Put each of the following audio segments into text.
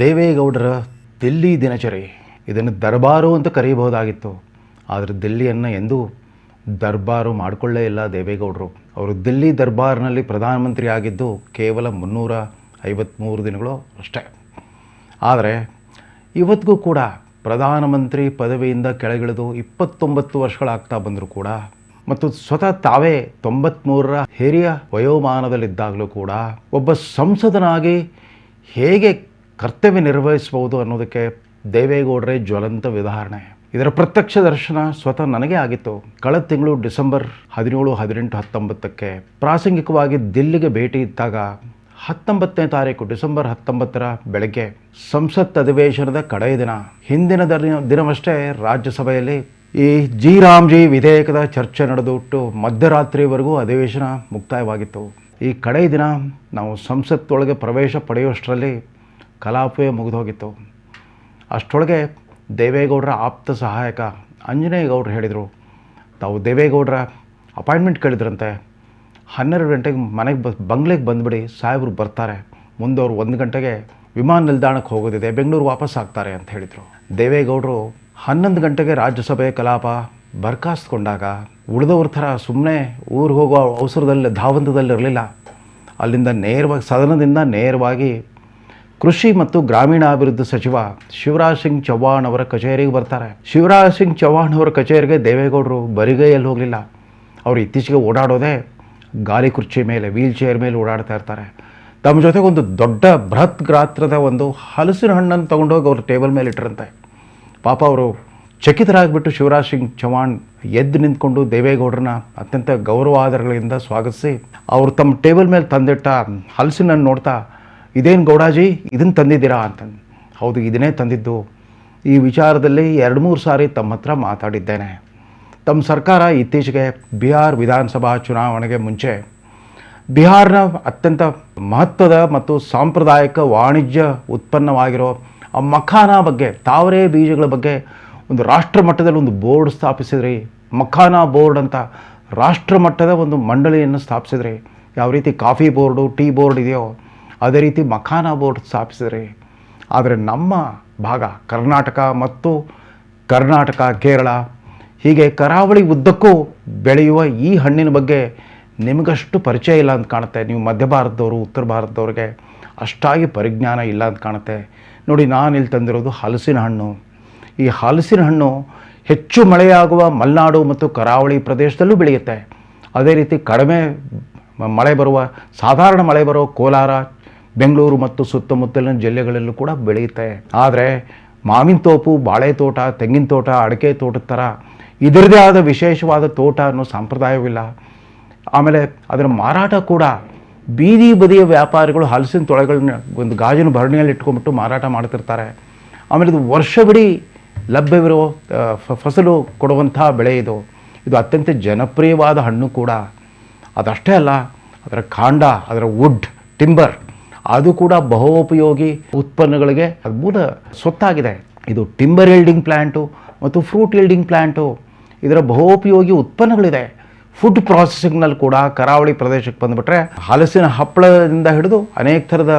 ದೇವೇಗೌಡರ ದಿಲ್ಲಿ ದಿನಚರಿ, ಇದನ್ನು ದರ್ಬಾರು ಅಂತ ಕರೆಯಬಹುದಾಗಿತ್ತು ಆದರೆ ದಿಲ್ಲಿಯನ್ನು ಎಂದೂ ದರ್ಬಾರು ಮಾಡಿಕೊಳ್ಳೇ ಇಲ್ಲ ದೇವೇಗೌಡರು. ಅವರು ದಿಲ್ಲಿ ದರ್ಬಾರ್ನಲ್ಲಿ ಪ್ರಧಾನಮಂತ್ರಿ ಆಗಿದ್ದು ಕೇವಲ ಮುನ್ನೂರ ಐವತ್ತ್ಮೂರು ದಿನಗಳು ಅಷ್ಟೇ. ಆದರೆ ಇವತ್ತಿಗೂ ಕೂಡ ಪ್ರಧಾನಮಂತ್ರಿ ಪದವಿಯಿಂದ ಕೆಳಗಿಳಿದು ಇಪ್ಪತ್ತೊಂಬತ್ತು ವರ್ಷಗಳಾಗ್ತಾ ಬಂದರೂ ಕೂಡ ಮತ್ತು ಸ್ವತಃ ತಾವೇ ತೊಂಬತ್ತ್ಮೂರರ ಹಿರಿಯ ವಯೋಮಾನದಲ್ಲಿದ್ದಾಗಲೂ ಕೂಡ ಒಬ್ಬ ಸಂಸದನಾಗಿ ಹೇಗೆ ಕರ್ತವ್ಯ ನಿರ್ವಹಿಸಬಹುದು ಅನ್ನೋದಕ್ಕೆ ದೇವೇಗೌಡರೇ ಜ್ವಲಂತ ಉದಾಹರಣೆ. ಇದರ ಪ್ರತ್ಯಕ್ಷ ದರ್ಶನ ಸ್ವತಃ ನನಗೆ ಆಗಿತ್ತು. ಕಳೆದ ತಿಂಗಳು ಡಿಸೆಂಬರ್ ಹದಿನೇಳು, ಹದಿನೆಂಟು, ಹತ್ತೊಂಬತ್ತಕ್ಕೆ ಪ್ರಾಸಂಗಿಕವಾಗಿ ದಿಲ್ಲಿಗೆ ಭೇಟಿ ಇದ್ದಾಗ ಹತ್ತೊಂಬತ್ತನೇ ತಾರೀಕು, ಡಿಸೆಂಬರ್ ಹತ್ತೊಂಬತ್ತರ ಬೆಳಗ್ಗೆ ಸಂಸತ್ ಅಧಿವೇಶನದ ಕಡೆಯ ದಿನ. ಹಿಂದಿನ ದಿನ, ದಿನವಷ್ಟೇ ರಾಜ್ಯಸಭೆಯಲ್ಲಿ ಈ ಜಿ ರಾಮ್ಜಿ ವಿಧೇಯಕದ ಚರ್ಚೆ ನಡೆದುಬಿಟ್ಟು ಮಧ್ಯರಾತ್ರಿವರೆಗೂ ಅಧಿವೇಶನ ಮುಕ್ತಾಯವಾಗಿತ್ತು. ಈ ಕಡೆಯ ದಿನ ನಾವು ಸಂಸತ್ತೊಳಗೆ ಪ್ರವೇಶ ಪಡೆಯುವಷ್ಟರಲ್ಲಿ ಕಲಾಪವೇ ಮುಗಿದೋಗಿತ್ತು. ಅಷ್ಟೊಳಗೆ ದೇವೇಗೌಡರ ಆಪ್ತ ಸಹಾಯಕ ಆಂಜನೇಯಗೌಡರು ಹೇಳಿದರು, ತಾವು ದೇವೇಗೌಡರ ಅಪಾಯಿಂಟ್ಮೆಂಟ್ ಕೇಳಿದ್ರಂತೆ. ಹನ್ನೆರಡು ಗಂಟೆಗೆ ಮನೆಗೆ ಬ, ಬಂಗ್ಲೆಗೆ ಬಂದುಬಿಡಿ, ಸಾಹೇಬರು ಬರ್ತಾರೆ. ಅವರು ಒಂದು ಗಂಟೆಗೆ ವಿಮಾನ ನಿಲ್ದಾಣಕ್ಕೆ ಹೋಗೋದಿದೆ, ಬೆಂಗಳೂರು ವಾಪಸ್ ಆಗ್ತಾರೆ ಅಂತ ಹೇಳಿದರು. ದೇವೇಗೌಡರು ಹನ್ನೊಂದು ಗಂಟೆಗೆ ರಾಜ್ಯಸಭೆ ಕಲಾಪ ಬರ್ಖಾಸ್ತ್ಕೊಂಡಾಗ ಉಳಿದವ್ರ ಥರ ಸುಮ್ಮನೆ ಊರಿಗೆ ಹೋಗೋ ಅವಸರದಲ್ಲಿ, ಧಾವಂತದಲ್ಲಿರಲಿಲ್ಲ. ಅಲ್ಲಿಂದ ನೇರವಾಗಿ, ಸದನದಿಂದ ನೇರವಾಗಿ ಕೃಷಿ ಮತ್ತು ಗ್ರಾಮೀಣಾಭಿವೃದ್ಧಿ ಸಚಿವ ಶಿವರಾಜ್ ಸಿಂಗ್ ಚೌಹಾಣ್ ಅವರ ಕಚೇರಿಗೆ ಬರ್ತಾರೆ. ಶಿವರಾಜ್ ಸಿಂಗ್ ಚೌಹಾಣ್ ಅವರ ಕಚೇರಿಗೆ ದೇವೇಗೌಡರು ಬರಿಗೈಯಲ್ಲಿ ಹೋಗಲಿಲ್ಲ. ಅವರು ಇತ್ತೀಚೆಗೆ ಓಡಾಡೋದೇ ಗಾಲಿ ಕುರ್ಚಿ ಮೇಲೆ, ವೀಲ್ ಚೇರ್ ಮೇಲೆ ಓಡಾಡ್ತಾ ಇರ್ತಾರೆ. ತಮ್ಮ ಜೊತೆಗೆ ಒಂದು ದೊಡ್ಡ ಬೃಹತ್ ಗಾತ್ರದ ಒಂದು ಹಲಸಿನ ಹಣ್ಣನ್ನು ತೊಗೊಂಡೋಗಿ ಅವ್ರ ಟೇಬಲ್ ಮೇಲೆ ಇಟ್ಟರಂತೆ. ಪಾಪ ಅವರು ಚಕಿತರಾಗಿಬಿಟ್ಟು ಶಿವರಾಜ್ ಸಿಂಗ್ ಚೌಹಾಣ್ ಎದ್ದು ನಿಂತ್ಕೊಂಡು ದೇವೇಗೌಡರನ್ನ ಅತ್ಯಂತ ಗೌರವಾದರಗಳಿಂದ ಸ್ವಾಗತಿಸಿ, ಅವರು ತಮ್ಮ ಟೇಬಲ್ ಮೇಲೆ ತಂದಿಟ್ಟ ಹಲಸಿನನ್ನು ನೋಡ್ತಾ ಇದೇನು ಗೌಡಾಜಿ? ಇದನ್ನು ತಂದಿದ್ದೀರಾ ಅಂತಂದು ಹೌದು, ಇದನ್ನೇ ತಂದಿದ್ದು. ಈ ವಿಚಾರದಲ್ಲಿ ಎರಡು ಮೂರು ಸಾರಿ ತಮ್ಮ ಹತ್ರ ಮಾತಾಡಿದ್ದೇನೆ. ತಮ್ಮ ಸರ್ಕಾರ ಇತ್ತೀಚೆಗೆ ಬಿಹಾರ್ ವಿಧಾನಸಭಾ ಚುನಾವಣೆಗೆ ಮುಂಚೆ ಬಿಹಾರ್ನ ಅತ್ಯಂತ ಮಹತ್ವದ ಮತ್ತು ಸಾಂಪ್ರದಾಯಿಕ ವಾಣಿಜ್ಯ ಉತ್ಪನ್ನವಾಗಿರೋ ಆ ಮಖಾನ ಬಗ್ಗೆ, ತಾವರೆ ಬೀಜಗಳ ಬಗ್ಗೆ ಒಂದು ರಾಷ್ಟ್ರ ಮಟ್ಟದಲ್ಲಿ ಒಂದು ಬೋರ್ಡ್ ಸ್ಥಾಪಿಸಿದ್ರಿ. ಮಖಾನ ಬೋರ್ಡ್ ಅಂತ ರಾಷ್ಟ್ರ ಮಟ್ಟದ ಒಂದು ಮಂಡಳಿಯನ್ನು ಸ್ಥಾಪಿಸಿದ್ರಿ. ಯಾವ ರೀತಿ ಕಾಫಿ ಬೋರ್ಡು, ಟೀ ಬೋರ್ಡ್ ಇದೆಯೋ ಅದೇ ರೀತಿ ಮಖಾನ ಬೋರ್ಡ್ ಸ್ಥಾಪಿಸಿದರೆ ಆದರೆ ನಮ್ಮ ಭಾಗ ಕರ್ನಾಟಕ ಮತ್ತು ಕರ್ನಾಟಕ, ಕೇರಳ ಹೀಗೆ ಕರಾವಳಿ ಉದ್ದಕ್ಕೂ ಬೆಳೆಯುವ ಈ ಹಣ್ಣಿನ ಬಗ್ಗೆ ನಿಮಗಷ್ಟು ಪರಿಚಯ ಇಲ್ಲ ಅಂತ ಕಾಣುತ್ತೆ. ನೀವು ಮಧ್ಯ ಭಾರತದವರು, ಉತ್ತರ ಭಾರತದವ್ರಿಗೆ ಅಷ್ಟಾಗಿ ಪರಿಜ್ಞಾನ ಇಲ್ಲ ಅಂತ ಕಾಣುತ್ತೆ. ನೋಡಿ, ನಾನು ಇಲ್ಲಿ ತಂದಿರೋದು ಹಲಸಿನ ಹಣ್ಣು. ಈ ಹಲಸಿನ ಹಣ್ಣು ಹೆಚ್ಚು ಮಳೆಯಾಗುವ ಮಲೆನಾಡು ಮತ್ತು ಕರಾವಳಿ ಪ್ರದೇಶದಲ್ಲೂ ಬೆಳೆಯುತ್ತೆ. ಅದೇ ರೀತಿ ಕಡಿಮೆ ಮಳೆ ಬರುವ, ಸಾಧಾರಣ ಮಳೆ ಬರುವ ಕೋಲಾರ ಬೆಂಗಳೂರು ಮತ್ತು ಸುತ್ತಮುತ್ತಲಿನ ಜಿಲ್ಲೆಗಳಲ್ಲೂ ಕೂಡ ಬೆಳೆಯುತ್ತೆ. ಆದರೆ ಮಾವಿನ ತೋಪು, ಬಾಳೆ ತೋಟ, ತೆಂಗಿನ ತೋಟ, ಅಡಿಕೆ ತೋಟದ ಥರ ಇದರದೇ ಆದ ವಿಶೇಷವಾದ ತೋಟ ಅನ್ನೋ ಸಂಪ್ರದಾಯವಿಲ್ಲ. ಆಮೇಲೆ ಅದರ ಮಾರಾಟ ಕೂಡ ಬೀದಿ ಬದಿಯ ವ್ಯಾಪಾರಿಗಳು ಹಲಸಿನ ತೊಳೆಗಳನ್ನ ಒಂದು ಗಾಜಿನ ಭರಣಿಯಲ್ಲಿ ಇಟ್ಕೊಂಬಿಟ್ಟು ಮಾರಾಟ ಮಾಡ್ತಿರ್ತಾರೆ. ಆಮೇಲೆ ಇದು ವರ್ಷವಿಡೀ ಲಭ್ಯವಿರೋ ಫಸಲು ಕೊಡುವಂಥ ಬೆಳೆ ಇದು. ಇದು ಅತ್ಯಂತ ಜನಪ್ರಿಯವಾದ ಹಣ್ಣು ಕೂಡ. ಅದಷ್ಟೇ ಅಲ್ಲ, ಅದರ ಕಾಂಡ, ಅದರ ವುಡ್, ಟಿಂಬರ್ ಅದು ಕೂಡ ಬಹೋಪಯೋಗಿ ಉತ್ಪನ್ನಗಳಿಗೆ ಅದ್ಭುತ ಸ್ವತ್ತಾಗಿದೆ. ಇದು ಟಿಂಬರ್ ಎಲ್ಡಿಂಗ್ ಪ್ಲ್ಯಾಂಟು ಮತ್ತು ಫ್ರೂಟ್ ಎಲ್ಡಿಂಗ್ ಪ್ಲ್ಯಾಂಟು ಇದರ ಬಹುಪಯೋಗಿ ಉತ್ಪನ್ನಗಳಿದೆ. ಫುಡ್ ಪ್ರಾಸೆಸಿಂಗ್ನಲ್ಲಿ ಕೂಡ ಕರಾವಳಿ ಪ್ರದೇಶಕ್ಕೆ ಬಂದುಬಿಟ್ರೆ ಹಲಸಿನ ಹಪ್ಪಳದಿಂದ ಹಿಡಿದು ಅನೇಕ ಥರದ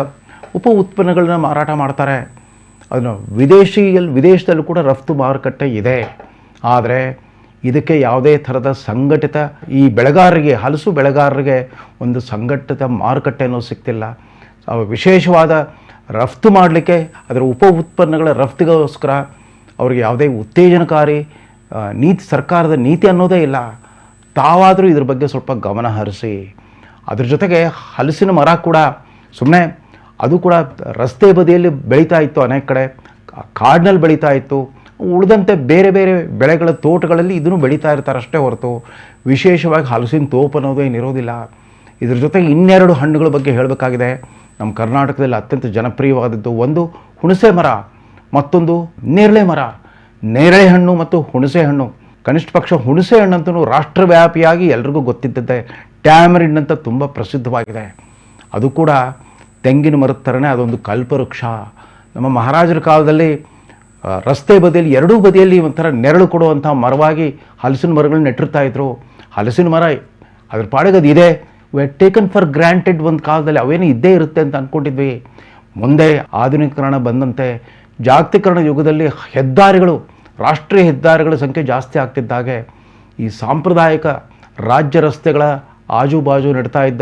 ಉಪ ಉತ್ಪನ್ನಗಳನ್ನ ಮಾರಾಟ ಮಾಡ್ತಾರೆ. ಅದನ್ನು ವಿದೇಶಿಯಲ್ಲಿ ವಿದೇಶದಲ್ಲೂ ಕೂಡ ರಫ್ತು ಮಾರುಕಟ್ಟೆ ಇದೆ. ಆದರೆ ಇದಕ್ಕೆ ಯಾವುದೇ ಥರದ ಸಂಘಟಿತ ಈ ಬೆಳೆಗಾರರಿಗೆ ಹಲಸು ಬೆಳೆಗಾರರಿಗೆ ಒಂದು ಸಂಘಟಿತ ಮಾರುಕಟ್ಟೆ ಸಿಗ್ತಿಲ್ಲ. ವಿಶೇಷವಾದ ರಫ್ತು ಮಾಡಲಿಕ್ಕೆ, ಅದರ ಉಪ ಉತ್ಪನ್ನಗಳ ರಫ್ತಿಗೋಸ್ಕರ ಅವ್ರಿಗೆ ಯಾವುದೇ ಉತ್ತೇಜನಕಾರಿ ನೀತಿ, ಸರ್ಕಾರದ ನೀತಿ ಅನ್ನೋದೇ ಇಲ್ಲ. ತಾವಾದರೂ ಇದ್ರ ಬಗ್ಗೆ ಸ್ವಲ್ಪ ಗಮನ ಹರಿಸಿ. ಅದ್ರ ಜೊತೆಗೆ ಹಲಸಿನ ಮರ ಕೂಡ ಸುಮ್ಮನೆ ಅದು ಕೂಡ ರಸ್ತೆ ಬದಿಯಲ್ಲಿ ಬೆಳೀತಾ ಇತ್ತು ಅನೇಕ ಕಡೆ. ಕಾಡಿನಲ್ಲಿ ಬೆಳೀತಾ ಇತ್ತು. ಉಳಿದಂತೆ ಬೇರೆ ಬೇರೆ ಬೆಳೆಗಳ ತೋಟಗಳಲ್ಲಿ ಇದನ್ನು ಬೆಳೀತಾ ಇರ್ತಾರೆ ಅಷ್ಟೇ ಹೊರತು. ವಿಶೇಷವಾಗಿ ಹಲಸಿನ ತೋಪು ಅನ್ನೋದು ಏನಿರೋದಿಲ್ಲ. ಇದ್ರ ಜೊತೆಗೆ ಇನ್ನೆರಡು ಹಣ್ಣುಗಳ ಬಗ್ಗೆ ಹೇಳಬೇಕಾಗಿದೆ. ನಮ್ಮ ಕರ್ನಾಟಕದಲ್ಲಿ ಅತ್ಯಂತ ಜನಪ್ರಿಯವಾದದ್ದು ಒಂದು ಹುಣಸೆ ಮರ, ಮತ್ತೊಂದು ನೇರಳೆ ಮರ. ನೇರಳೆ ಹಣ್ಣು ಮತ್ತು ಹುಣಸೆ ಹಣ್ಣು. ಕನಿಷ್ಠ ಪಕ್ಷ ಹುಣಸೆ ಹಣ್ಣಂತೂ ರಾಷ್ಟ್ರವ್ಯಾಪಿಯಾಗಿ ಎಲ್ರಿಗೂ ಗೊತ್ತಿದ್ದಂತೆ ಟ್ಯಾಮರಿನ್ ಅಂತ ತುಂಬ ಪ್ರಸಿದ್ಧವಾಗಿದೆ. ಅದು ಕೂಡ ತೆಂಗಿನ ಮರದ ಥರನೇ ಅದೊಂದು ಕಲ್ಪವೃಕ್ಷ. ನಮ್ಮ ಮಹಾರಾಜರ ಕಾಲದಲ್ಲಿ ರಸ್ತೆ ಬದಿಯಲ್ಲಿ, ಎರಡೂ ಬದಿಯಲ್ಲಿ ಒಂಥರ ನೆರಳು ಕೊಡುವಂಥ ಮರವಾಗಿ ಹಲಸಿನ ಮರಗಳನ್ನ ನೆಟ್ಟಿರ್ತಾಯಿದ್ರು ಹಲಸಿನ ಮರ, ಅದ್ರ ಪಾಡಿಗೆ ಅದು ಇದೆ. ವೆ ಟೇಕನ್ ಫಾರ್ ಗ್ರಾಂಟೆಡ್ ಒಂದು ಕಾಲದಲ್ಲಿ ಅವೇನು ಇದ್ದೇ ಇರುತ್ತೆ ಅಂತ ಅಂದ್ಕೊಂಡಿದ್ವಿ ಮುಂದೆ ಆಧುನೀಕರಣ ಬಂದಂತೆ ಜಾಗತೀಕರಣ ಯುಗದಲ್ಲಿ ಹೆದ್ದಾರಿಗಳು, ರಾಷ್ಟ್ರೀಯ ಹೆದ್ದಾರಿಗಳ ಸಂಖ್ಯೆ ಜಾಸ್ತಿ ಆಗ್ತಿದ್ದಾಗೆ. ಈ ಸಾಂಪ್ರದಾಯಿಕ ರಾಜ್ಯ ರಸ್ತೆಗಳ ಆಜುಬಾಜು ನಡ್ತಾ ಇದ್ದ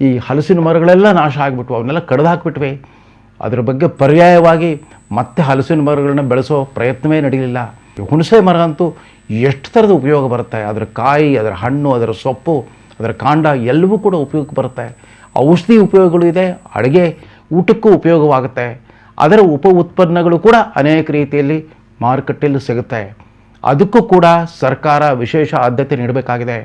ಈ ಹಲಸಿನ ಮರಗಳೆಲ್ಲ ನಾಶ ಆಗಿಬಿಟ್ವು, ಅವನ್ನೆಲ್ಲ ಕಡ್ದು ಹಾಕಿಬಿಟ್ವಿ ಅದರ ಬಗ್ಗೆ ಪರ್ಯಾಯವಾಗಿ ಮತ್ತೆ ಹಲಸಿನ ಮರಗಳನ್ನ ಬೆಳೆಸೋ ಪ್ರಯತ್ನವೇ ನಡೀಲಿಲ್ಲ. ಹುಣಸೆ ಮರ ಅಂತೂ ಎಷ್ಟು ಥರದ ಉಪಯೋಗ ಬರುತ್ತೆ? ಅದರ ಕಾಯಿ, ಅದರ ಹಣ್ಣು, ಅದರ ಸೊಪ್ಪು ಅದರ ಕಾಂಡ ಎಲ್ಲವೂ ಕೂಡ ಉಪಯೋಗಕ್ಕೆ ಬರುತ್ತೆ. ಔಷಧಿ ಉಪಯೋಗಗಳು ಇದೆ, ಅಡುಗೆ ಊಟಕ್ಕೂ ಉಪಯೋಗವಾಗುತ್ತೆ. ಅದರ ಉಪ ಉತ್ಪನ್ನಗಳು ಕೂಡ ಅನೇಕ ರೀತಿಯಲ್ಲಿ ಮಾರುಕಟ್ಟೆಯಲ್ಲಿ ಸಿಗುತ್ತೆ. ಅದಕ್ಕೂ ಕೂಡ ಸರ್ಕಾರ ವಿಶೇಷ ಆದ್ಯತೆ ನೀಡಬೇಕಾಗಿದೆ.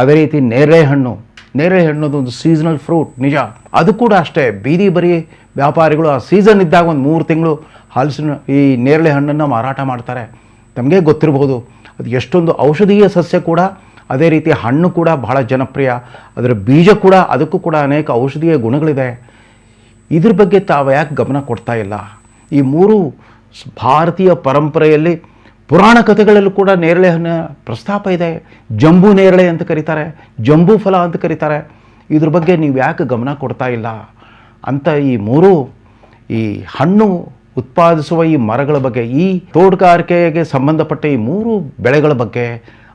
ಅದೇ ರೀತಿ ನೇರಳೆ ಹಣ್ಣು ನೇರಳೆ ಹಣ್ಣು ಒಂದು ಸೀಸನಲ್ ಫ್ರೂಟ್ ನಿಜ. ಅದು ಕೂಡ ಅಷ್ಟೇ. ಬೀದಿ ಬರೀ ವ್ಯಾಪಾರಿಗಳು ಆ ಸೀಸನ್ ಇದ್ದಾಗ ಒಂದು ಮೂರು ತಿಂಗಳು ಹಲಸಿನ, ಈ ನೇರಳೆ ಹಣ್ಣನ್ನು ಮಾರಾಟ ಮಾಡ್ತಾರೆ. ನಮಗೆ ಗೊತ್ತಿರಬಹುದು ಅದು ಎಷ್ಟೊಂದು ಔಷಧೀಯ ಸಸ್ಯ ಕೂಡ ಅದೇ ರೀತಿ ಹಣ್ಣು ಕೂಡ ಬಹಳ ಜನಪ್ರಿಯ. ಅದರ ಬೀಜ ಕೂಡ ಅದಕ್ಕೂ ಕೂಡ ಅನೇಕ ಔಷಧೀಯ ಗುಣಗಳಿದೆ. ಇದ್ರ ಬಗ್ಗೆ ತಾವು ಯಾಕೆ ಗಮನ ಕೊಡ್ತಾ ಇಲ್ಲ? ಈ ಮೂರು ಭಾರತೀಯ ಪರಂಪರೆಯಲ್ಲಿ ಪುರಾಣ ಕಥೆಗಳಲ್ಲೂ ಕೂಡ ನೇರಳೆ ಪ್ರಸ್ತಾಪ ಇದೆ. ಜಂಬೂ ನೇರಳೆ ಅಂತ ಕರೀತಾರೆ, ಜಂಬೂ ಫಲ ಅಂತ ಕರೀತಾರೆ. ಇದ್ರ ಬಗ್ಗೆ ನೀವು ಯಾಕೆ ಗಮನ ಕೊಡ್ತಾ ಇಲ್ಲ? ಅಂತ ಈ ಮೂರು ಈ ಹಣ್ಣು ಉತ್ಪಾದಿಸುವ ಈ ಮರಗಳ ಬಗ್ಗೆ, ಈ ತೋಟಗಾರಿಕೆಗೆ ಸಂಬಂಧಪಟ್ಟ ಈ ಮೂರು ಬೆಳೆಗಳ ಬಗ್ಗೆ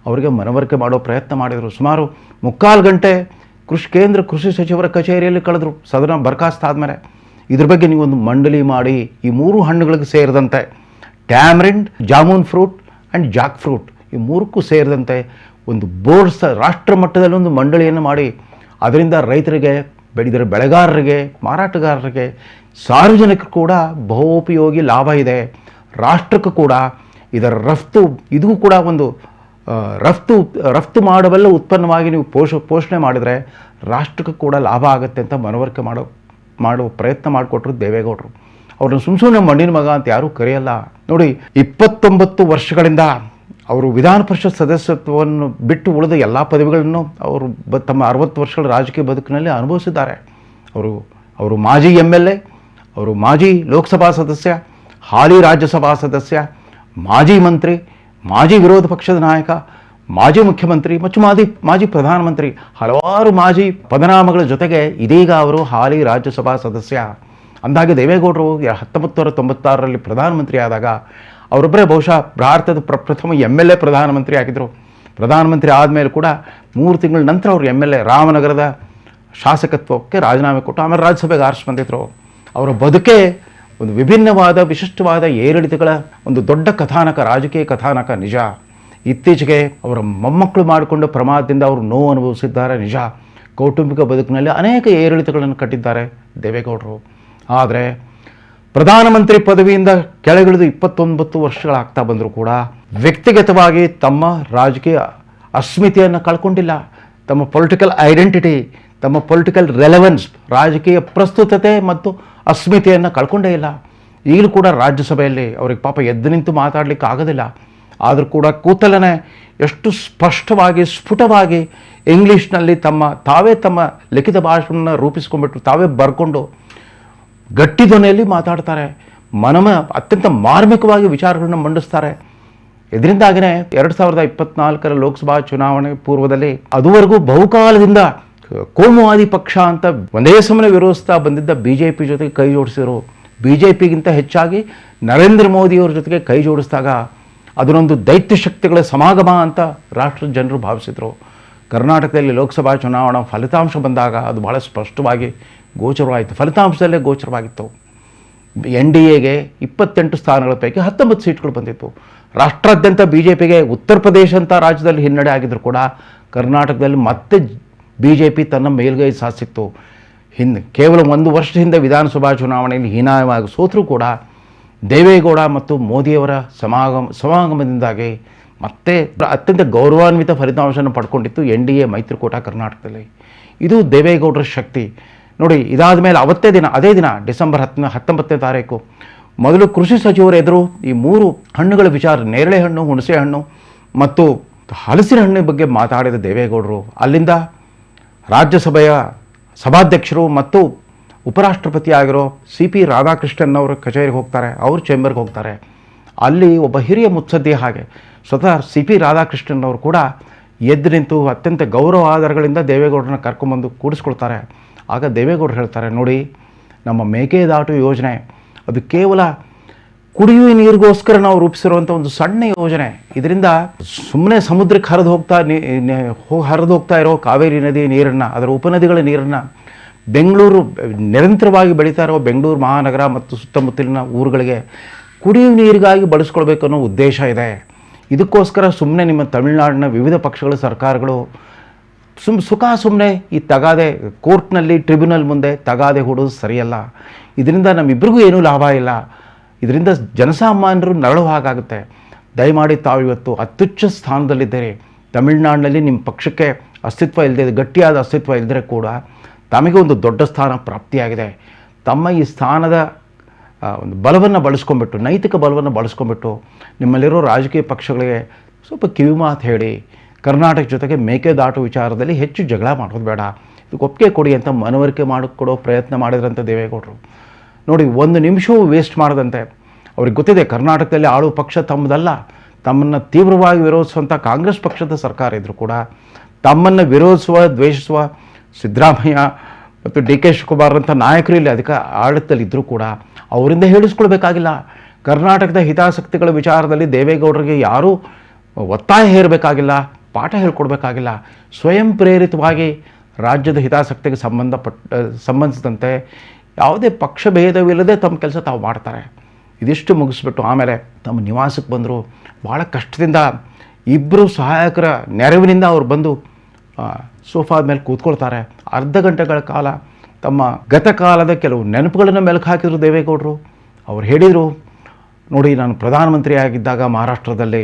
ಅವರಿಗೆ ಮನವರಿಕೆ ಮಾಡೋ ಪ್ರಯತ್ನ ಮಾಡಿದರು. ಸುಮಾರು ಮುಕ್ಕಾಲು ಗಂಟೆ ಕೃಷಿ ಕೇಂದ್ರ ಕೃಷಿ ಸಚಿವರ ಕಚೇರಿಯಲ್ಲಿ ಕಳೆದರು. ಸದನ ಬರ್ಖಾಸ್ತ ಆದಮೇಲೆ ಇದ್ರ ಬಗ್ಗೆ ನೀವೊಂದು ಮಂಡಳಿ ಮಾಡಿ ಈ ಮೂರು ಹಣ್ಣುಗಳಿಗೆ ಸೇರಿದಂತೆ tamarind jamun fruit and jackfruit ಈ ಮೂರಕ್ಕೂ ಸೇರಿದಂತೆ ಒಂದು ಬೋರ್ಡ್ ಸ ರಾಷ್ಟ್ರ ಮಟ್ಟದಲ್ಲಿ ಒಂದು ಮಂಡಳಿಯನ್ನು ಮಾಡಿ ಅದರಿಂದ ರೈತರಿಗೆ ಬೆಳೆದರೆ ಬೆಳೆಗಾರರಿಗೆ, ಮಾರಾಟಗಾರರಿಗೆ ಸಾರ್ವಜನಿಕರು ಕೂಡ ಬಹೋಪಯೋಗಿ ಲಾಭ ಇದೆ. ರಾಷ್ಟ್ರಕ್ಕೂ ಕೂಡ ಇದರ ರಫ್ತು ಇದೂ ಕೂಡ ಒಂದು ರಫ್ತು ರಫ್ತು ಮಾಡಬಲ್ಲ ಉತ್ಪನ್ನವಾಗಿ ನೀವು ಪೋಷ, ಪೋಷಣೆ ಮಾಡಿದರೆ ರಾಷ್ಟ್ರಕ್ಕೂ ಕೂಡ ಲಾಭ ಆಗುತ್ತೆ ಅಂತ ಮನವರಿಕೆ ಮಾಡೋ ಮಾಡುವ ಪ್ರಯತ್ನ ಮಾಡಿಕೊಟ್ರು ದೇವೇಗೌಡರು. ಅವ್ರನ್ನ ಸುಮ್ಮ ಸುಮ್ಮನೆ ಮಣ್ಣಿನ ಮಗ ಅಂತ ಯಾರೂ ಕರೆಯಲ್ಲ. ನೋಡಿ, ಇಪ್ಪತ್ತೊಂಬತ್ತು ವರ್ಷಗಳಿಂದ ಅವರು ವಿಧಾನ ಪರಿಷತ್ ಸದಸ್ಯತ್ವವನ್ನು ಬಿಟ್ಟು ಉಳಿದ ಎಲ್ಲ ಪದವಿಗಳನ್ನು ಅವರು ಬ, ತಮ್ಮ ಅರವತ್ತು ವರ್ಷಗಳ ರಾಜಕೀಯ ಬದುಕಿನಲ್ಲಿ ಅನುಭವಿಸಿದ್ದಾರೆ. ಅವರು ಅವರು ಮಾಜಿ ಎಂ ಎಲ್ ಎ, ಅವರು ಮಾಜಿ ಲೋಕಸಭಾ ಸದಸ್ಯ, ಹಾಲಿ ರಾಜ್ಯಸಭಾ ಸದಸ್ಯ, ಮಾಜಿ ಮಂತ್ರಿ ಮಾಜಿ ವಿರೋಧ ಪಕ್ಷದ ನಾಯಕ, ಮಾಜಿ ಮುಖ್ಯಮಂತ್ರಿ ಮತ್ತು ಮಾಜಿ ಮಾಜಿ ಪ್ರಧಾನಮಂತ್ರಿ ಹಲವಾರು ಮಾಜಿ ಪದನಾಮಗಳ ಜೊತೆಗೆ ಇದೀಗ ಅವರು ಹಾಲಿ ರಾಜ್ಯಸಭಾ ಸದಸ್ಯ. ಅಂದಾಗೆ ದೇವೇಗೌಡರು ಹತ್ತೊಂಬತ್ತೂರ ತೊಂಬತ್ತಾರರಲ್ಲಿ ಪ್ರಧಾನಮಂತ್ರಿ ಆದಾಗ ಅವರೊಬ್ಬರೇ ಬಹುಶಃ ಭಾರತದ ಪ್ರ, ಪ್ರಥಮ ಎಂ ಎಲ್ ಎ ಪ್ರಧಾನಮಂತ್ರಿ ಆಗಿದ್ದರು ಪ್ರಧಾನಮಂತ್ರಿ ಆದಮೇಲೆ ಕೂಡ ಮೂರು ತಿಂಗಳ ನಂತರ ಅವರು ಎಂ ಎಲ್ ಎ ರಾಮನಗರದ ಶಾಸಕತ್ವಕ್ಕೆ ರಾಜೀನಾಮೆ ಕೊಟ್ಟು ಆಮೇಲೆ ರಾಜ್ಯಸಭೆಗೆ ಆರಿಸಿ ಬಂದಿದ್ದರು ಅವರ ಬದುಕೇ ಒಂದು ವಿಭಿನ್ನವಾದ, ವಿಶಿಷ್ಟವಾದ ಏರಿಳಿತಗಳ ಒಂದು ದೊಡ್ಡ ಕಥಾನಕ, ರಾಜಕೀಯ ಕಥಾನಕ ನಿಜ. ಇತ್ತೀಚೆಗೆ ಅವರ ಮೊಮ್ಮಕ್ಕಳು ಮಾಡಿಕೊಂಡು ಪ್ರಮಾದದಿಂದ ಅವರು ನೋವು ಅನುಭವಿಸಿದ್ದಾರೆ ನಿಜ. ಕೌಟುಂಬಿಕ ಬದುಕಿನಲ್ಲಿ ಅನೇಕ ಏರಿಳಿತಗಳನ್ನು ಕಟ್ಟಿದ್ದಾರೆ ದೇವೇಗೌಡರು. ಆದರೆ ಪ್ರಧಾನಮಂತ್ರಿ ಪದವಿಯಿಂದ ಕೆಳಗಿಳಿದು ಇಪ್ಪತ್ತೊಂಬತ್ತು ವರ್ಷಗಳಾಗ್ತಾ ಬಂದರೂ ಕೂಡ ವ್ಯಕ್ತಿಗತವಾಗಿ ತಮ್ಮ ರಾಜಕೀಯ ಅಸ್ಮಿತೆಯನ್ನು ಕಳ್ಕೊಂಡಿಲ್ಲ. ತಮ್ಮ ಪೊಲಿಟಿಕಲ್ ಐಡೆಂಟಿಟಿ ತಮ್ಮ ಪೊಲಿಟಿಕಲ್ ರೆಲೆವೆನ್ಸ್ ರಾಜಕೀಯ ಪ್ರಸ್ತುತತೆ ಮತ್ತು ಅಸ್ಮಿತೆಯನ್ನು ಕಳ್ಕೊಂಡೇ ಇಲ್ಲ. ಈಗಲೂ ಕೂಡ ರಾಜ್ಯಸಭೆಯಲ್ಲಿ ಅವ್ರಿಗೆ ಪಾಪ ಎದ್ದು ನಿಂತು ಮಾತಾಡಲಿಕ್ಕೆ ಆಗೋದಿಲ್ಲ. ಆದರೂ ಕೂಡ ಕೂತಲೇ ಎಷ್ಟು ಸ್ಪಷ್ಟವಾಗಿ, ಸ್ಫುಟವಾಗಿ ಇಂಗ್ಲೀಷ್ನಲ್ಲಿ ತಮ್ಮ, ತಾವೇ ತಮ್ಮ ಲಿಖಿತ ಭಾಷೆಯನ್ನು ರೂಪಿಸ್ಕೊಂಡ್ಬಿಟ್ಟು ತಾವೇ ಬರ್ಕೊಂಡು ಗಟ್ಟಿ ಧ್ವನಿಯಲ್ಲಿ ಮಾತಾಡ್ತಾರೆ. ಮನಮ, ಅತ್ಯಂತ ಮಾರ್ಮಿಕವಾಗಿ ವಿಚಾರಗಳನ್ನು ಮಂಡಿಸ್ತಾರೆ. ಇದರಿಂದಾಗಿನೇ ಎರಡು ಸಾವಿರದ ಇಪ್ಪತ್ನಾಲ್ಕರ ಲೋಕಸಭಾ ಚುನಾವಣೆ ಪೂರ್ವದಲ್ಲಿ ಅದುವರೆಗೂ ಬಹುಕಾಲದಿಂದ ಕೋಮುವಾದಿ ಪಕ್ಷ ಅಂತ ಒಂದೇ ಸಮನೆ ವಿರೋಧಿಸ್ತಾ ಬಂದಿದ್ದ ಬಿ ಜೆ ಪಿ ಜೊತೆಗೆ ಕೈ ಜೋಡಿಸಿದ್ರು. ಬಿ ಜೆ ಪಿಗಿಂತ ಹೆಚ್ಚಾಗಿ ನರೇಂದ್ರ ಮೋದಿಯವ್ರ ಜೊತೆಗೆ ಕೈ ಜೋಡಿಸಿದಾಗ ಅದನ್ನೊಂದು ದೈತ್ಯ ಶಕ್ತಿಗಳ ಸಮಾಗಮ ಅಂತ ರಾಷ್ಟ್ರದ ಜನರು ಭಾವಿಸಿದರು. ಕರ್ನಾಟಕದಲ್ಲಿ ಲೋಕಸಭಾ ಚುನಾವಣಾ ಫಲಿತಾಂಶ ಬಂದಾಗ ಅದು ಬಹಳ ಸ್ಪಷ್ಟವಾಗಿ ಗೋಚರವಾಯಿತು. ಫಲಿತಾಂಶದಲ್ಲೇ ಗೋಚರವಾಗಿತ್ತು. ಎನ್ ಡಿ ಎಗೆ ಇಪ್ಪತ್ತೆಂಟು ಸ್ಥಾನಗಳ ಪೈಕಿ ಹತ್ತೊಂಬತ್ತು ಸೀಟ್ಗಳು ಬಂದಿತ್ತು. ರಾಷ್ಟ್ರಾದ್ಯಂತ ಬಿ ಜೆ ಪಿಗೆ ಉತ್ತರ ಪ್ರದೇಶ ಅಂತ ರಾಜ್ಯದಲ್ಲಿ ಹಿನ್ನಡೆ ಆಗಿದ್ರು ಕೂಡ ಕರ್ನಾಟಕದಲ್ಲಿ ಮತ್ತೆ ಬಿ ಜೆ ಪಿ ತನ್ನ ಮೇಲ್ಗೈ ಸಾಧಿಸಿತ್ತು ಹಿಂದೆ ಕೇವಲ ಒಂದು ವರ್ಷದ ಹಿಂದೆ ವಿಧಾನಸಭಾ ಚುನಾವಣೆಯಲ್ಲಿ ಹೀನಾಯವಾಗಿ ಸೋತರೂ ಕೂಡ ದೇವೇಗೌಡ ಮತ್ತು ಮೋದಿಯವರ ಸಮಾಗಮ, ಸಮಾಗಮದಿಂದಾಗಿ ಮತ್ತೆ ಅತ್ಯಂತ ಗೌರವಾನ್ವಿತ ಫಲಿತಾಂಶವನ್ನು ಪಡ್ಕೊಂಡಿತ್ತು ಎನ್ ಡಿ ಎ ಮೈತ್ರಿಕೂಟ ಕರ್ನಾಟಕದಲ್ಲಿ. ಇದು ದೇವೇಗೌಡರ ಶಕ್ತಿ. ನೋಡಿ, ಇದಾದ ಮೇಲೆ ಅವತ್ತೇ ದಿನ, ಅದೇ ದಿನ, ಡಿಸೆಂಬರ್ ಹತ್ತ ಹತ್ತೊಂಬತ್ತನೇ ತಾರೀಕು, ಮೊದಲು ಕೃಷಿ ಸಚಿವರ ಎದುರು ಈ ಮೂರು ಹಣ್ಣುಗಳ ವಿಚಾರ, ನೇರಳೆ ಹಣ್ಣು, ಹುಣಸೆ ಹಣ್ಣು ಮತ್ತು ಹಲಸಿನ ಹಣ್ಣಿನ ಬಗ್ಗೆ ಮಾತಾಡಿದ ದೇವೇಗೌಡರು, ಅಲ್ಲಿಂದ ರಾಜ್ಯಸಭೆಯ ಸಭಾಧ್ಯಕ್ಷರು ಮತ್ತು ಉಪರಾಷ್ಟ್ರಪತಿ ಆಗಿರೋ ಸಿ ಪಿ ರಾಧಾಕೃಷ್ಣನ್ ಅವರ ಕಚೇರಿಗೆ ಹೋಗ್ತಾರೆ, ಅವ್ರ ಚೇಂಬರ್ಗೆ ಹೋಗ್ತಾರೆ. ಅಲ್ಲಿ ಒಬ್ಬ ಹಿರಿಯ ಮುತ್ಸದ್ದಿ ಹಾಗೆ ಸ್ವತಃ ಸಿ ಪಿ ರಾಧಾಕೃಷ್ಣನ್ ಅವರು ಕೂಡ ಎದ್ದು ನಿಂತು ಅತ್ಯಂತ ಗೌರವ ಆಧಾರಗಳಿಂದ ದೇವೇಗೌಡರನ್ನ ಕರ್ಕೊಂಬಂದು ಕೂಡಿಸ್ಕೊಳ್ತಾರೆ. ಆಗ ದೇವೇಗೌಡರು ಹೇಳ್ತಾರೆ, ನೋಡಿ, ನಮ್ಮ ಮೇಕೆದಾಟು ಯೋಜನೆ, ಅದು ಕೇವಲ ಕುಡಿಯುವ ನೀರಿಗೋಸ್ಕರ ನಾವು ರೂಪಿಸಿರುವಂಥ ಒಂದು ಸಣ್ಣ ಯೋಜನೆ. ಇದರಿಂದ ಸುಮ್ಮನೆ ಸಮುದ್ರಕ್ಕೆ ಹರಿದು ಹೋಗ್ತಾ ಹರಿದು ಹೋಗ್ತಾ ಇರೋ ಕಾವೇರಿ ನದಿ ನೀರನ್ನು, ಅದರ ಉಪನದಿಗಳ ನೀರನ್ನು ಬೆಂಗಳೂರು ನಿರಂತರವಾಗಿ ಬೆಳೀತಾ ಇರೋ ಬೆಂಗಳೂರು ಮಹಾನಗರ ಮತ್ತು ಸುತ್ತಮುತ್ತಲಿನ ಊರುಗಳಿಗೆ ಕುಡಿಯುವ ನೀರಿಗಾಗಿ ಬಳಸ್ಕೊಳ್ಬೇಕು ಅನ್ನೋ ಉದ್ದೇಶ ಇದೆ. ಇದಕ್ಕೋಸ್ಕರ ಸುಮ್ಮನೆ ನಿಮ್ಮ ತಮಿಳುನಾಡಿನ ವಿವಿಧ ಪಕ್ಷಗಳ ಸರ್ಕಾರಗಳು ಸುಮ್, ಸುಖ ಸುಮ್ಮನೆ ಈ ತಗಾದೆ ಕೋರ್ಟ್ನಲ್ಲಿ, ಟ್ರಿಬ್ಯುನಲ್ ಮುಂದೆ ತಗಾದೆ ಹೂಡೋದು ಸರಿಯಲ್ಲ. ಇದರಿಂದ ನಮ್ಮಿಬ್ಬರಿಗೂ ಏನೂ ಲಾಭ ಇಲ್ಲ. ಇದರಿಂದ ಜನಸಾಮಾನ್ಯರು ನರಳು ಹಾಗಾಗುತ್ತೆ. ದಯಮಾಡಿ ತಾವು ಇವತ್ತು ಅತ್ಯುಚ್ಚ ಸ್ಥಾನದಲ್ಲಿದ್ದರೆ. ತಮಿಳುನಾಡಿನಲ್ಲಿ ನಿಮ್ಮ ಪಕ್ಷಕ್ಕೆ ಅಸ್ತಿತ್ವ ಇಲ್ಲದೆ ಗಟ್ಟಿಯಾದ ಅಸ್ತಿತ್ವ ಇಲ್ಲದ್ರೆ ಕೂಡ ತಮಗೆ ಒಂದು ದೊಡ್ಡ ಸ್ಥಾನ ಪ್ರಾಪ್ತಿಯಾಗಿದೆ. ತಮ್ಮ ಈ ಸ್ಥಾನದ ಒಂದು ಬಲವನ್ನು ಬಳಸ್ಕೊಂಬಿಟ್ಟು ನೈತಿಕ ಬಲವನ್ನು ಬಳಸ್ಕೊಂಡ್ಬಿಟ್ಟು ನಿಮ್ಮಲ್ಲಿರೋ ರಾಜಕೀಯ ಪಕ್ಷಗಳಿಗೆ ಸ್ವಲ್ಪ ಕಿವಿ ಮಾತು ಹೇಳಿ. ಕರ್ನಾಟಕ ಜೊತೆಗೆ ಮೇಕೆದಾಟು ವಿಚಾರದಲ್ಲಿ ಹೆಚ್ಚು ಜಗಳ ಮಾಡೋದು ಬೇಡ. ಇದಕ್ಕೆ ಒಪ್ಪಿಗೆ ಕೊಡಿ ಅಂತ ಮನವರಿಕೆ ಮಾಡಿಕೊಡೋ ಪ್ರಯತ್ನ ಮಾಡಿದ್ರಂಥ ದೇವೇಗೌಡರು. ನೋಡಿ, ಒಂದು ನಿಮಿಷವೂ ವೇಸ್ಟ್ ಮಾಡದಂತೆ. ಅವ್ರಿಗೆ ಗೊತ್ತಿದೆ, ಕರ್ನಾಟಕದಲ್ಲಿ ಆಳು ಪಕ್ಷ ತಮ್ಮದಲ್ಲ. ತಮ್ಮನ್ನು ತೀವ್ರವಾಗಿ ವಿರೋಧಿಸುವಂಥ ಕಾಂಗ್ರೆಸ್ ಪಕ್ಷದ ಸರ್ಕಾರ ಇದ್ದರೂ ಕೂಡ, ತಮ್ಮನ್ನು ವಿರೋಧಿಸುವ, ದ್ವೇಷಿಸುವ ಸಿದ್ದರಾಮಯ್ಯ ಮತ್ತು ಡಿ ಕೆ ಶಿವಕುಮಾರ್ ಅಂತ ನಾಯಕರು ಇಲ್ಲಿ ಅಧಿಕ ಆಡಳಿತದಲ್ಲಿ ಇದ್ದರೂ ಕೂಡ ಅವರಿಂದ ಹೇಳಿಸ್ಕೊಳ್ಬೇಕಾಗಿಲ್ಲ. ಕರ್ನಾಟಕದ ಹಿತಾಸಕ್ತಿಗಳ ವಿಚಾರದಲ್ಲಿ ದೇವೇಗೌಡರಿಗೆ ಯಾರೂ ಒತ್ತಾಯ ಹೇರಬೇಕಾಗಿಲ್ಲ, ಪಾಠ ಹೇಳ್ಕೊಡ್ಬೇಕಾಗಿಲ್ಲ. ಸ್ವಯಂ ಪ್ರೇರಿತವಾಗಿ ರಾಜ್ಯದ ಹಿತಾಸಕ್ತಿಗೆ ಸಂಬಂಧಪಟ್ಟ, ಸಂಬಂಧಿಸಿದಂತೆ ಯಾವುದೇ ಪಕ್ಷಭೇದವಿಲ್ಲದೆ ತಮ್ಮ ಕೆಲಸ ತಾವು ಮಾಡ್ತಾರೆ. ಇದಿಷ್ಟು ಮುಗಿಸ್ಬಿಟ್ಟು ಆಮೇಲೆ ತಮ್ಮ ನಿವಾಸಕ್ಕೆ ಬಂದರು. ಭಾಳ ಕಷ್ಟದಿಂದ ಇಬ್ಬರು ಸಹಾಯಕರ ನೆರವಿನಿಂದ ಅವ್ರು ಬಂದು ಸೋಫಾದ ಮೇಲೆ ಕೂತ್ಕೊಳ್ತಾರೆ. ಅರ್ಧ ಗಂಟೆಗಳ ಕಾಲ ತಮ್ಮ ಗತಕಾಲದ ಕೆಲವು ನೆನಪುಗಳನ್ನು ಮೆಲುಕು ಹಾಕಿದರು ದೇವೇಗೌಡರು. ಅವ್ರು ಹೇಳಿದರು, ನೋಡಿ, ನಾನು ಪ್ರಧಾನಮಂತ್ರಿ ಆಗಿದ್ದಾಗ ಮಹಾರಾಷ್ಟ್ರದಲ್ಲಿ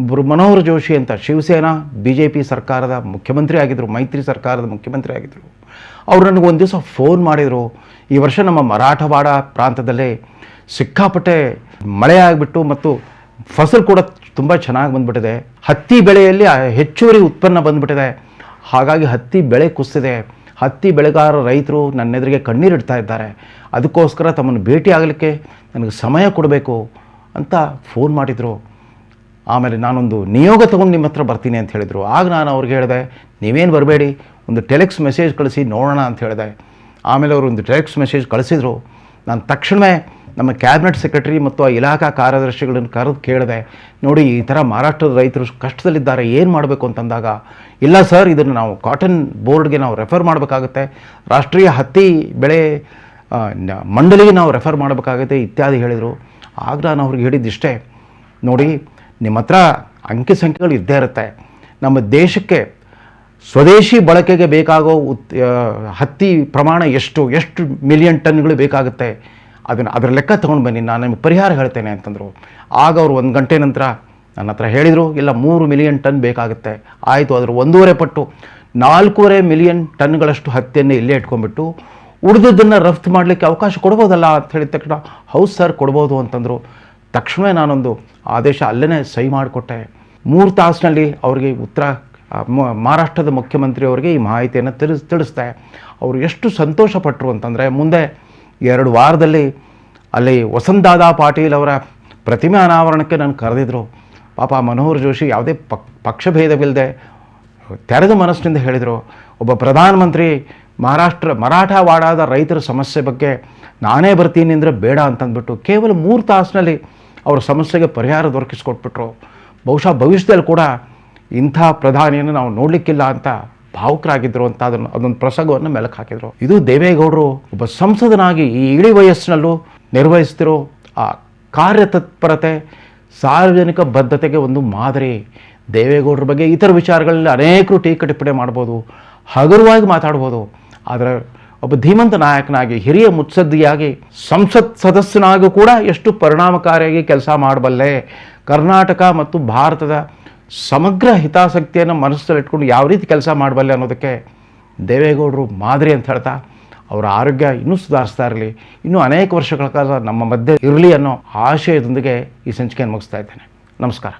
ಒಬ್ಬರು ಮನೋಹರ್ ಜೋಶಿ ಅಂತ ಶಿವಸೇನಾ ಬಿ ಜೆ ಪಿ ಸರ್ಕಾರದ ಮುಖ್ಯಮಂತ್ರಿ ಆಗಿದ್ದರು ಮೈತ್ರಿ ಸರ್ಕಾರದ ಮುಖ್ಯಮಂತ್ರಿ ಆಗಿದ್ದರು ಅವ್ರು ನನಗೆ ಒಂದು ದಿವಸ ಫೋನ್ ಮಾಡಿದರು. ಈ ವರ್ಷ ನಮ್ಮ ಮರಾಠವಾಡ ಪ್ರಾಂತದಲ್ಲಿ ಸಿಕ್ಕಾಪಟ್ಟೆ ಮಳೆ ಆಗಿಬಿಟ್ಟು ಮತ್ತು ಫಸಲು ಕೂಡ ತುಂಬ ಚೆನ್ನಾಗಿ ಬಂದ್ಬಿಟ್ಟಿದೆ. ಹತ್ತಿ ಬೆಳೆಯಲ್ಲಿ ಹೆಚ್ಚುವರಿ ಉತ್ಪನ್ನ ಬಂದ್ಬಿಟ್ಟಿದೆ. ಹಾಗಾಗಿ ಹತ್ತಿ ಬೆಳೆ ಕುಸಿದೆ ಹತ್ತಿ ಬೆಳೆಗಾರ ರೈತರು ನನ್ನ ಎದುರಿಗೆ ಕಣ್ಣೀರಿಡ್ತಾ ಇದ್ದಾರೆ. ಅದಕ್ಕೋಸ್ಕರ ತಮ್ಮನ್ನು ಭೇಟಿ ಆಗಲಿಕ್ಕೆ ನನಗೆ ಸಮಯ ಕೊಡಬೇಕು ಅಂತ ಫೋನ್ ಮಾಡಿದರು. ಆಮೇಲೆ ನಾನೊಂದು ನಿಯೋಗ ತೊಗೊಂಡು ನಿಮ್ಮ ಹತ್ರ ಬರ್ತೀನಿ ಅಂತ ಹೇಳಿದರು. ಆಗ ನಾನು ಅವ್ರಿಗೆ ಹೇಳಿದೆ, ನೀವೇನು ಬರಬೇಡಿ ಒಂದು ಟೆಲೆಕ್ಸ್ ಮೆಸೇಜ್ ಕಳಿಸಿ ನೋಡೋಣ ಅಂತ ಹೇಳಿದೆ ಆಮೇಲೆ ಅವರು ಒಂದು ಟೆಲೆಕ್ಸ್ ಮೆಸೇಜ್ ಕಳಿಸಿದರು. ನಾನು ತಕ್ಷಣವೇ ನಮ್ಮ ಕ್ಯಾಬಿನೆಟ್ ಸೆಕ್ರೆಟರಿ ಮತ್ತು ಆ ಇಲಾಖಾ ಕಾರ್ಯದರ್ಶಿಗಳನ್ನು ಕರೆದು ಕೇಳಿದೆ, ನೋಡಿ ಈ ಥರ ಮಹಾರಾಷ್ಟ್ರದ ರೈತರು ಕಷ್ಟದಲ್ಲಿದ್ದಾರೆ, ಏನು ಮಾಡಬೇಕು ಅಂತಂದಾಗ ಇಲ್ಲ ಸರ್, ಇದನ್ನು ನಾವು ಕಾಟನ್ ಬೋರ್ಡ್ಗೆ ನಾವು ರೆಫರ್ ಮಾಡಬೇಕಾಗುತ್ತೆ. ರಾಷ್ಟ್ರೀಯ ಹತ್ತಿ ಬೆಳೆ ಮಂಡಳಿಗೆ ನಾವು ರೆಫರ್ ಮಾಡಬೇಕಾಗುತ್ತೆ ಇತ್ಯಾದಿ ಹೇಳಿದರು. ಆಗ ನಾನು ಅವ್ರಿಗೆ ಹೇಳಿದ್ದಿಷ್ಟೇ, ನೋಡಿ, ನಿಮ್ಮ ಹತ್ರ ಅಂಕಿ ಸಂಖ್ಯೆಗಳು ಇದ್ದೇ ಇರುತ್ತೆ. ನಮ್ಮ ದೇಶಕ್ಕೆ ಸ್ವದೇಶಿ ಬಳಕೆಗೆ ಬೇಕಾಗೋ ಉತ್ ಹತ್ತಿ ಪ್ರಮಾಣ ಎಷ್ಟು ಎಷ್ಟು ಮಿಲಿಯನ್ ಟನ್ಗಳು ಬೇಕಾಗುತ್ತೆ? ಅದನ್ನು, ಅದರ ಲೆಕ್ಕ ತೊಗೊಂಡು ಬನ್ನಿ, ನಾನು ನಿಮಗೆ ಪರಿಹಾರ ಹೇಳ್ತೇನೆ ಅಂತಂದರು. ಆಗ ಅವರು ಒಂದು ಗಂಟೆ ನಂತರ ನನ್ನ ಹತ್ರ ಹೇಳಿದರು, ಇಲ್ಲ, ಮೂರು ಮಿಲಿಯನ್ ಟನ್ ಬೇಕಾಗುತ್ತೆ. ಆಯಿತು ಅದರ ಒಂದೂವರೆ ಪಟ್ಟು, ನಾಲ್ಕೂವರೆ ಮಿಲಿಯನ್ ಟನ್ಗಳಷ್ಟು ಹತ್ತಿಯನ್ನು ಇಲ್ಲೇ ಇಟ್ಕೊಂಡ್ಬಿಟ್ಟು ಉಳಿದದ್ದನ್ನು ರಫ್ತು ಮಾಡಲಿಕ್ಕೆ ಅವಕಾಶ ಕೊಡ್ಬೋದಲ್ಲ ಅಂತ ಹೇಳಿದ ತಕ್ಷಣ ಹೌದು ಸರ್ ಕೊಡ್ಬೋದು ಅಂತಂದರು. ತಕ್ಷಣವೇ ನಾನೊಂದು ಆದೇಶ ಅಲ್ಲೇ ಸಹಿ ಮಾಡಿಕೊಟ್ಟೆ. ಮೂರು ತಾಸಿನಲ್ಲಿ ಅವರಿಗೆ ಉತ್ತರ ಮಹಾರಾಷ್ಟ್ರದ ಮುಖ್ಯಮಂತ್ರಿಯವರಿಗೆ ಈ ಮಾಹಿತಿಯನ್ನು ತಿಳಿಸ್ ತಿಳಿಸ್ದೆ ಅವರು ಎಷ್ಟು ಸಂತೋಷಪಟ್ಟರು ಅಂತಂದರೆ ಮುಂದೆ ಎರಡು ವಾರದಲ್ಲಿ ಅಲ್ಲಿ ವಸಂತದಾದಾ ಪಾಟೀಲ್ ಅವರ ಪ್ರತಿಮೆ ಅನಾವರಣಕ್ಕೆ ನಾನು ಕರೆದಿದ್ದರು ಪಾಪ ಮನೋಹರ್ ಜೋಶಿ ಯಾವುದೇ ಪಕ್ ಪಕ್ಷಭೇದವಿಲ್ಲದೆ ತೆರೆದ ಮನಸ್ಸಿನಿಂದ ಹೇಳಿದರು. ಒಬ್ಬ ಪ್ರಧಾನಮಂತ್ರಿ ಮಹಾರಾಷ್ಟ್ರ, ಮರಾಠವಾಡಾದ ರೈತರ ಸಮಸ್ಯೆ ಬಗ್ಗೆ ನಾನೇ ಬರ್ತೀನಿ ಅಂದರೆ ಬೇಡ ಅಂತಂದ್ಬಿಟ್ಟು ಕೇವಲ ಮೂರು ತಾಸಿನಲ್ಲಿ ಅವರ ಸಮಸ್ಯೆಗೆ ಪರಿಹಾರ ದೊರಕಿಸ್ಕೊಟ್ಬಿಟ್ರು. ಬಹುಶಃ ಭವಿಷ್ಯದಲ್ಲಿ ಕೂಡ ಇಂಥ ಪ್ರಧಾನಿಯನ್ನು ನಾವು ನೋಡಲಿಕ್ಕಿಲ್ಲ ಅಂತ ಭಾವುಕರಾಗಿದ್ದರು ಅಂತ ಅದನ್ನು ಅದೊಂದು ಪ್ರಸಂಗವನ್ನು ಮೆಲುಕು ಹಾಕಿದರು. ಇದು ದೇವೇಗೌಡರು ಒಬ್ಬ ಸಂಸದನಾಗಿ ಈ ಇಳಿ ವಯಸ್ಸಿನಲ್ಲೂ ನಿರ್ವಹಿಸ್ತಿರೋ ಆ ಕಾರ್ಯತತ್ಪರತೆ, ಸಾರ್ವಜನಿಕ ಬದ್ಧತೆಗೆ ಒಂದು ಮಾದರಿ. ದೇವೇಗೌಡರ ಬಗ್ಗೆ ಇತರ ವಿಚಾರಗಳಲ್ಲಿ ಅನೇಕರು ಟೀಕೆ ಟಿಪ್ಪಣಿ ಮಾಡ್ಬೋದು, ಹಗುರವಾಗಿ ಮಾತಾಡ್ಬೋದು. ಆದರೆ ಒಬ್ಬ ಧೀಮಂತ ನಾಯಕನಾಗಿ, ಹಿರಿಯ ಮುತ್ಸದ್ದಿಯಾಗಿ, ಸಂಸತ್ ಸದಸ್ಯನಾಗೂ ಕೂಡ ಎಷ್ಟು ಪರಿಣಾಮಕಾರಿಯಾಗಿ ಕೆಲಸ ಮಾಡಬಲ್ಲೆ. ಕರ್ನಾಟಕ ಮತ್ತು ಭಾರತದ ಸಮಗ್ರ ಹಿತಾಸಕ್ತಿಯನ್ನು ಮನಸ್ಸಲ್ಲಿಟ್ಕೊಂಡು ಯಾವ ರೀತಿ ಕೆಲಸ ಮಾಡಬಲ್ಲೆ ಅನ್ನೋದಕ್ಕೆ ದೇವೇಗೌಡರು ಮಾದರಿ ಅಂತ ಹೇಳ್ತಾ ಅವರ ಆರೋಗ್ಯ ಇನ್ನೂ ಸುಧಾರಿಸ್ತಾ ಇರಲಿ, ಇನ್ನೂ ಅನೇಕ ವರ್ಷಗಳ ಕಾಲ ನಮ್ಮ ಮಧ್ಯೆ ಇರಲಿ ಅನ್ನೋ ಆಶಯದೊಂದಿಗೆ ಈ ಸಂಚಿಕೆಯನ್ನು ಮುಗಿಸ್ತಾ ಇದ್ದೇನೆ. ನಮಸ್ಕಾರ.